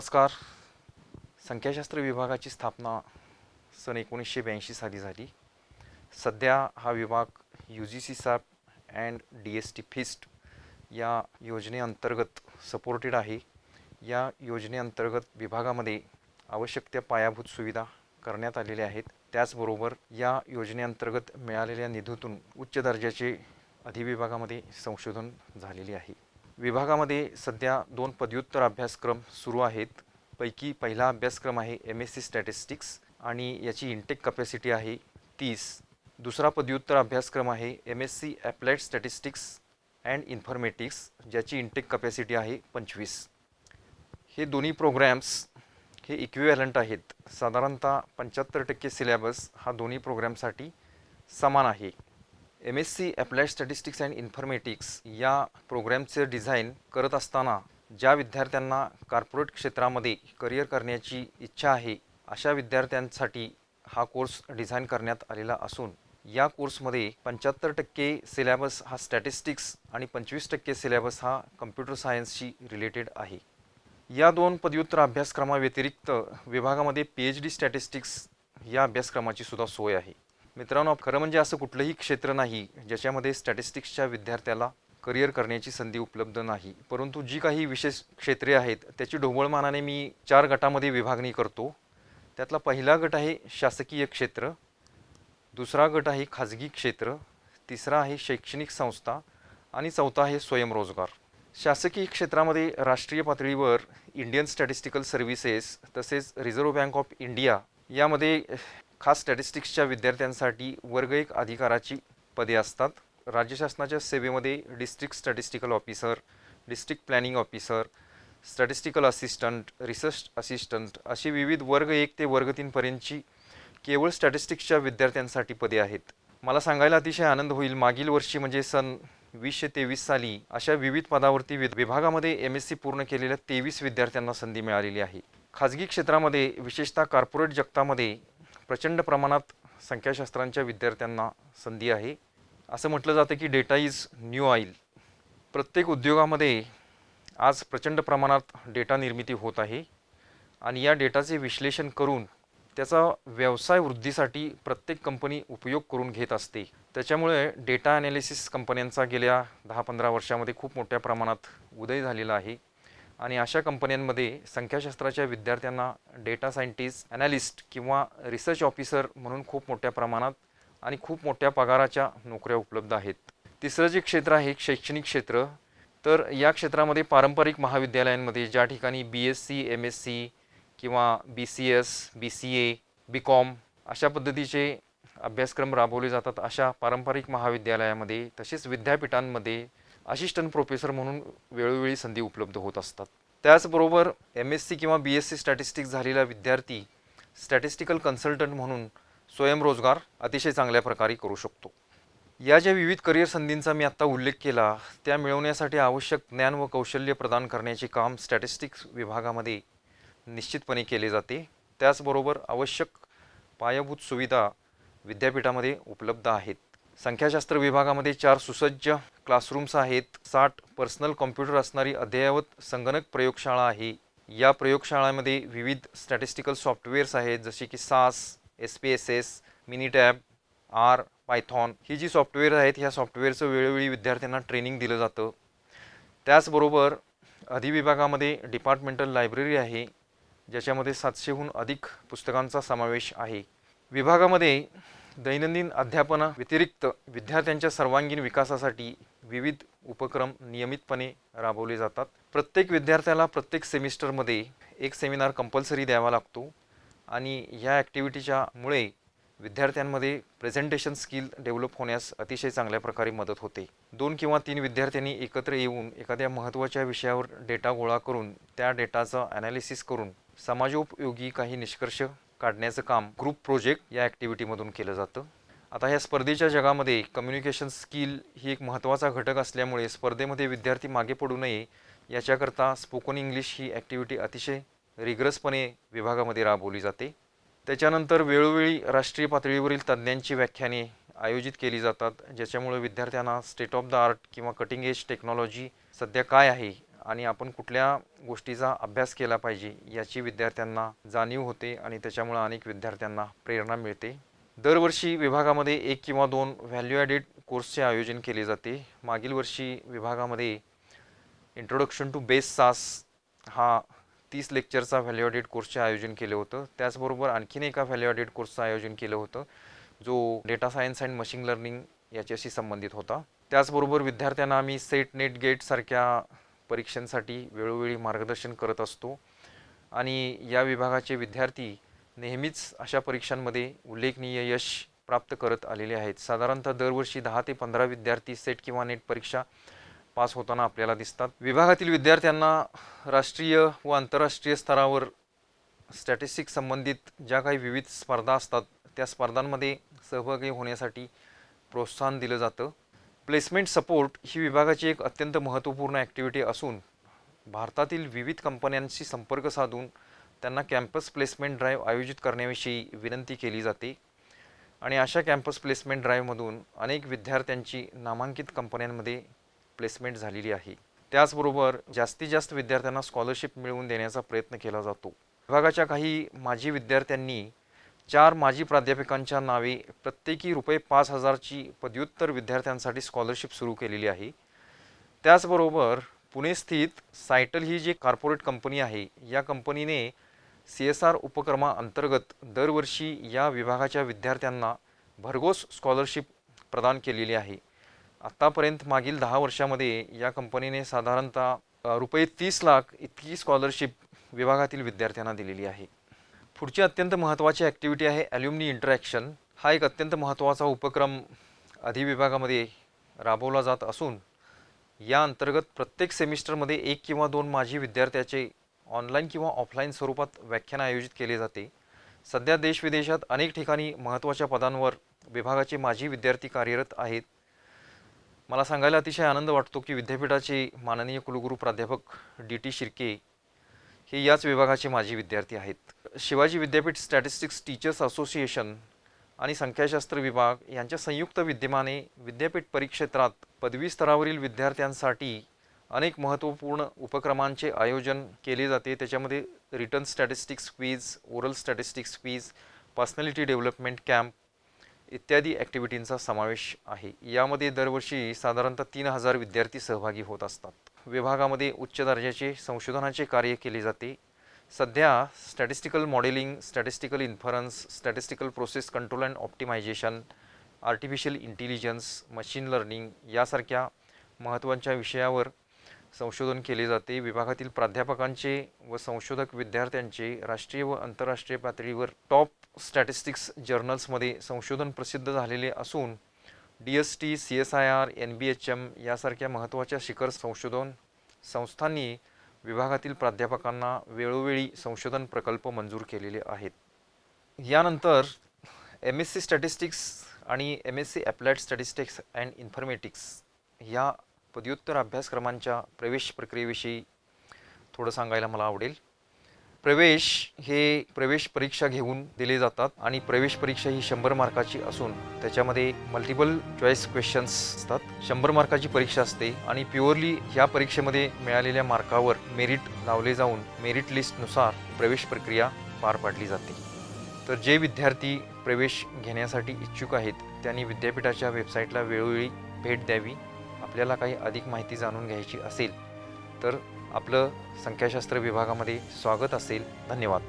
नमस्कार. संख्याशास्त्र विभागाची स्थापना सन एकोणीसशे ब्याऐंशी साली झाली. सध्या हा विभाग U G C SAP and D S T FIST या योजनेअंतर्गत सपोर्टेड आहे. या योजनेअंतर्गत विभागामध्ये आवश्यक त्या पायाभूत सुविधा करण्यात आलेल्या आहेत. त्याचबरोबर या योजनेअंतर्गत मिळालेल्या निधीतून उच्च दर्जाचे अधिविभागामध्ये संशोधन झालेले आहे. विभागामध्ये सध्या दोन पदव्युत्तर अभ्यासक्रम सुरू आहेत. पैकी पहिला अभ्यासक्रम आहे एम एस सी स्टॅटिस्टिक्स आणि याची इंटेक कपॅसिटी आहे तीस. दुसरा पदव्युत्तर अभ्यासक्रम आहे M S C applied statistics and informatics ज्याची इंटेक कपॅसिटी आहे पंचवीस. हे दोन्ही प्रोग्रॅम्स हे इक्विव्हॅलंट आहेत. साधारणतः पंच्याहत्तर टक्के सिलेबस हा दोन्ही प्रोग्रॅमसाठी समान आहे. M S C applied statistics and informatics या प्रोग्रॅमचे डिझाईन करत असताना ज्या विद्यार्थ्यांना कॉर्पोरेट क्षेत्रामध्ये करिअर करण्याची इच्छा आहे अशा विद्यार्थ्यांसाठी हा कोर्स डिझाईन करण्यात आलेला असून या कोर्समध्ये पंच्याहत्तर टक्के सिलेबस हा स्टॅटिस्टिक्स आणि पंचवीस टक्के सिलेबस हा कम्प्युटर सायन्सशी रिलेटेड आहे. या दोन पदव्युत्तर अभ्यासक्रमाव्यतिरिक्त विभागामध्ये पी एच डी स्टॅटिस्टिक्स या अभ्यासक्रमाची सुद्धा सोय आहे. मित्रांनो खरं म्हणजे असं कुठलंही क्षेत्र नाही ज्याच्यामध्ये स्टॅटिस्टिक्सच्या विद्यार्थ्याला करिअर करण्याची संधी उपलब्ध नाही. परंतु जी काही विशेष क्षेत्रे आहेत त्याची ढोबळमानाने मी चार गटामध्ये विभागणी करतो. त्यातला पहिला गट आहे शासकीय क्षेत्र दुसरा गट आहे खाजगी क्षेत्र तिसरा आहे शैक्षणिक संस्था आणि चौथा आहे स्वयंरोजगार शासकीय क्षेत्रामध्ये राष्ट्रीय पातळीवर इंडियन स्टॅटिस्टिकल सर्व्हिसेस तसेच रिझर्व्ह बँक ऑफ इंडिया यामध्ये खास स्टॅटिस्टिक्सच्या विद्यार्थ्यांसाठी वर्ग एक अधिकाराची पदे असतात. राज्य शासनाच्या सेवेमध्ये district statistical officer district planning officer statistical assistant research assistant अशी विविध वर्ग एक ते वर्ग तीनपर्यंतची केवळ स्टॅटिस्टिक्सच्या विद्यार्थ्यांसाठी पदे आहेत. मला सांगायला अतिशय आनंद होईल. मागील वर्षी म्हणजे सन वीसशे तेवीस साली अशा विविध पदावरती वि विभागामध्ये एम एस सी पूर्ण केलेल्या तेवीस विद्यार्थ्यांना संधी मिळालेली आहे. खाजगी क्षेत्रामध्ये विशेषतः कॉर्पोरेट जगतामध्ये प्रचंड प्रमाणात संख्याशास्त्रांच्या विद्यार्थ्यांना संधी आहे. असं म्हटलं जातं की डेटा इज न्यू ऑईल प्रत्येक उद्योगामध्ये आज प्रचंड प्रमाणात डेटा निर्मिती होत आहे. आणि या डेटाचे विश्लेषण करून त्याचा व्यवसाय वृद्धीसाठी प्रत्येक कंपनी उपयोग करून घेत असते. त्याच्यामुळे डेटा ॲनालिसिस कंपन्यांचा गेल्या दहा पंधरा वर्षामध्ये खूप मोठ्या प्रमाणात उदय झालेला आहे. आणि अशा कंपन्यांमध्ये संख्याशास्त्राच्या विद्यार्थ्यांना डेटा सायंटिस्ट ॲनालिस्ट किंवा रिसर्च ऑफिसर म्हणून खूप मोठ्या प्रमाणात आणि खूप मोठ्या पगाराच्या नोकऱ्या उपलब्ध आहेत. तिसरं जे क्षेत्र आहे शैक्षणिक क्षेत्र. तर या क्षेत्रामध्ये पारंपरिक महाविद्यालयांमध्ये ज्या ठिकाणी B S C M S C किंवा B C S B C A B com अशा पद्धतीचे अभ्यासक्रम राबवले जातात अशा पारंपरिक महाविद्यालयामध्ये तसेच विद्यापीठांमध्ये असिस्टंट प्रोफेसर म्हणून वेळोवेळी संधी उपलब्ध होत असतात. त्याचबरोबर एम एस सी किंवा बी एस सी स्टॅटिस्टिक्स झालेला विद्यार्थी स्टॅटिस्टिकल कन्सल्टंट म्हणून स्वयंरोजगार अतिशय चांगल्या प्रकारे करू शकतो. या ज्या विविध करिअर संधींचा मी आत्ता उल्लेख केला त्या मिळवण्यासाठी आवश्यक ज्ञान व कौशल्य प्रदान करण्याचे काम स्टॅटिस्टिक्स विभागामध्ये निश्चितपणे केले जाते. त्याचबरोबर आवश्यक पायाभूत सुविधा विद्यापीठामध्ये उपलब्ध आहेत. संख्याशास्त्र विभागामध्ये चार सुसज्ज क्लासरूम्स आहेत. साठ पर्सनल कॉम्प्युटर असणारी अद्ययावत संगणक प्रयोगशाळा आहे. या प्रयोगशाळामध्ये विविध स्टॅटिस्टिकल सॉफ्टवेअर्स आहेत जसे की SAS S P S S Minitab R Python. ही जी सॉफ्टवेअर आहेत ह्या सॉफ्टवेअरचं वेळोवेळी विद्यार्थ्यांना ट्रेनिंग दिलं जातं. त्याचबरोबर अधिविभागामध्ये डिपार्टमेंटल लायब्ररी आहे ज्याच्यामध्ये सातशेहून अधिक पुस्तकांचा समावेश आहे. विभागामध्ये दैनंदिन अध्यापना व्यतिरिक्त विद्यार्थ्यांच्या सर्वांगीण विकासासाठी विविध उपक्रम नियमितपणे राबवले जातात. प्रत्येक विद्यार्थ्याला प्रत्येक सेमिस्टरमध्ये एक सेमिनार कंपल्सरी द्यावा लागतो आणि ह्या ॲक्टिव्हिटीच्या मुळे विद्यार्थ्यांमध्ये प्रेझेंटेशन स्किल डेव्हलप होण्यास अतिशय चांगल्या प्रकारे मदत होते. दोन किंवा तीन विद्यार्थ्यांनी एकत्र येऊन एखाद्या महत्त्वाच्या विषयावर डेटा गोळा करून त्या डेटाचं ॲनालिसिस करून समाजोपयोगी काही निष्कर्ष काढण्याचं काम ग्रुप प्रोजेक्ट या ॲक्टिव्हिटीमधून केलं जातं. आता ह्या स्पर्धेच्या जगामध्ये कम्युनिकेशन स्किल ही एक महत्त्वाचा घटक असल्यामुळे स्पर्धेमध्ये विद्यार्थी मागे पडू नये याच्याकरता स्पोकन इंग्लिश ही ॲक्टिव्हिटी अतिशय रिग्रसपणे विभागामध्ये राबवली जाते. त्याच्यानंतर वेळोवेळी राष्ट्रीय पातळीवरील तज्ज्ञांची व्याख्याने आयोजित केली जातात ज्याच्यामुळे विद्यार्थ्यांना स्टेट ऑफ द आर्ट किंवा कटिंग एज टेक्नॉलॉजी सध्या काय आहे आणि आपण कुठल्या गोष्टीचा अभ्यास केला पाहिजे याची विद्यार्थ्यांना जाणीव होते आणि त्याच्यामुळं अनेक विद्यार्थ्यांना प्रेरणा मिळते. दरवर्षी विभागामध्ये एक किंवा दोन व्हॅल्यू ॲडेड कोर्सचे आयोजन केले जाते. मागील वर्षी विभागामध्ये इंट्रोडक्शन टू बेस सास हा तीस लेक्चरचा व्हॅल्यू ॲडेड कोर्सचे आयोजन केलं होतं. त्याचबरोबर आणखीन एका व्हॅल्यू ॲडेड कोर्सचं आयोजन केलं होतं जो data science and machine learning याच्याशी संबंधित होता. त्याचबरोबर विद्यार्थ्यांना आम्ही सेट नेट गेटसारख्या परीक्षांसाठी वेळोवेळी मार्गदर्शन करत असतो. आणि या विभागाचे विद्यार्थी नेहमीच अशा परीक्षांमध्ये उल्लेखनीय यश प्राप्त करत आलेले आहेत. साधारणतः दरवर्षी दहा ते पंधरा विद्यार्थी सेट किंवा नेट परीक्षा पास होताना आपल्याला दिसतात. विभागातील विद्यार्थ्यांना राष्ट्रीय व आंतरराष्ट्रीय स्तरावर स्टॅटिस्टिक्स संबंधित ज्या काही विविध स्पर्धा असतात त्या स्पर्धांमध्ये सहभागी होण्यासाठी प्रोत्साहन दिलं जातं. प्लेसमेंट सपोर्ट ही विभागाची एक अत्यंत महत्त्वपूर्ण ॲक्टिव्हिटी असून भारतातील विविध कंपन्यांशी संपर्क साधून त्यांना कॅम्पस प्लेसमेंट ड्राईव्ह आयोजित करण्याविषयी विनंती केली जाते. आणि अशा कॅम्पस प्लेसमेंट ड्राईव्हमधून अनेक विद्यार्थ्यांची नामांकित कंपन्यांमध्ये प्लेसमेंट झालेली आहे. त्याचबरोबर जास्तीत जास्त विद्यार्थ्यांना स्कॉलरशिप मिळवून देण्याचा प्रयत्न केला जातो. विभागाच्या काही माजी विद्यार्थ्यांनी चार माजी प्राध्यापकांच्या नावे प्रत्येकी रुपये पाच हजारची पदव्युत्तर विद्यार्थ्यांसाठी स्कॉलरशिप सुरू केलेली आहे. त्याचबरोबर पुणे स्थित सायटल ही जी कॉर्पोरेट कंपनी आहे या कंपनीने सी एस आर उपक्रमाअंतर्गत दरवर्षी या विभागाच्या विद्यार्थ्यांना भरघोस स्कॉलरशिप प्रदान केलेली आहे. आत्तापर्यंत मागील दहा वर्षामध्ये या कंपनीने साधारणतः रुपये तीस लाख इतकी स्कॉलरशिप विभागातील विद्यार्थ्यांना दिलेली आहे. पुढची अत्यंत महत्त्वाची ॲक्टिव्हिटी आहे ॲल्युमिनी इंटरॅक्शन हा एक अत्यंत महत्त्वाचा उपक्रम अधिविभागामध्ये राबवला जात असून या अंतर्गत प्रत्येक सेमिस्टरमध्ये एक किंवा दोन माजी विद्यार्थ्याचे ऑनलाईन किंवा ऑफलाईन स्वरूपात व्याख्यान आयोजित केले जाते. सध्या देशविदेशात अनेक ठिकाणी महत्त्वाच्या पदांवर विभागाचे माजी विद्यार्थी कार्यरत आहेत. मला सांगायला अतिशय आनंद वाटतो की विद्यापीठाचे माननीय कुलगुरू प्राध्यापक डी टी शिर्के हे याच विभागाचे माजी विद्यार्थी आहेत. शिवाजी विद्यापीठ स्टॅटिस्टिक्स टीचर्स असोसिएशन आणि संख्याशास्त्र विभाग यांच्या संयुक्त विद्यमाने विद्यापीठ परिक्षेत्रात पदवी स्तरावरील विद्यार्थ्यांसाठी अनेक महत्त्वपूर्ण उपक्रमांचे आयोजन केले जाते. त्याच्यामध्ये written statistics quiz oral statistics quiz personality development camp इत्यादी ॲक्टिव्हिटींचा समावेश आहे. यामध्ये दरवर्षी साधारणतः तीन हजार विद्यार्थी सहभागी होत असतात. विभागामध्ये उच्च दर्जाचे संशोधनाचे कार्य केले जाते. सध्या statistical modelling statistical inference statistical process control and optimisation artificial intelligence machine learning यासारख्या महत्त्वाच्या विषयावर संशोधन केले जाते. विभागातील प्राध्यापकांचे व संशोधक विद्यार्थ्यांचे राष्ट्रीय व आंतरराष्ट्रीय पातळीवर टॉप स्टॅटिस्टिक्स जर्नल्समध्ये संशोधन प्रसिद्ध झालेले असून D S T C S I R N B H M यासारख्या महत्त्वाच्या शिखर संशोधन संस्थांनी विभागातील प्राध्यापकांना वेळोवेळी संशोधन प्रकल्प मंजूर केलेले आहेत. यानंतर एम एस सी स्टॅटिस्टिक्स आणि M S C applied statistics and informatics या पदव्युत्तर अभ्यासक्रमांच्या प्रवेश प्रक्रियेविषयी थोडं सांगायला मला आवडेल. प्रवेश हे प्रवेश परीक्षा घेऊन दिले जातात आणि प्रवेश परीक्षा ही शंभर मार्काची असून त्याच्यामध्ये मल्टिपल चॉईस क्वेश्चन्स असतात. शंभर मार्काची परीक्षा असते आणि प्युअरली ह्या परीक्षेमध्ये मिळालेल्या मार्कावर मेरिट लावले जाऊन मेरिट लिस्टनुसार प्रवेश प्रक्रिया पार पाडली जाते. तर जे विद्यार्थी प्रवेश घेण्यासाठी इच्छुक आहेत त्यांनी विद्यापीठाच्या वेबसाईटला वेळोवेळी भेट द्यावी. आपल्याला काही अधिक माहिती जाणून घ्यायची असेल तर आपलं संख्याशास्त्र विभागामध्ये स्वागत असेल. धन्यवाद.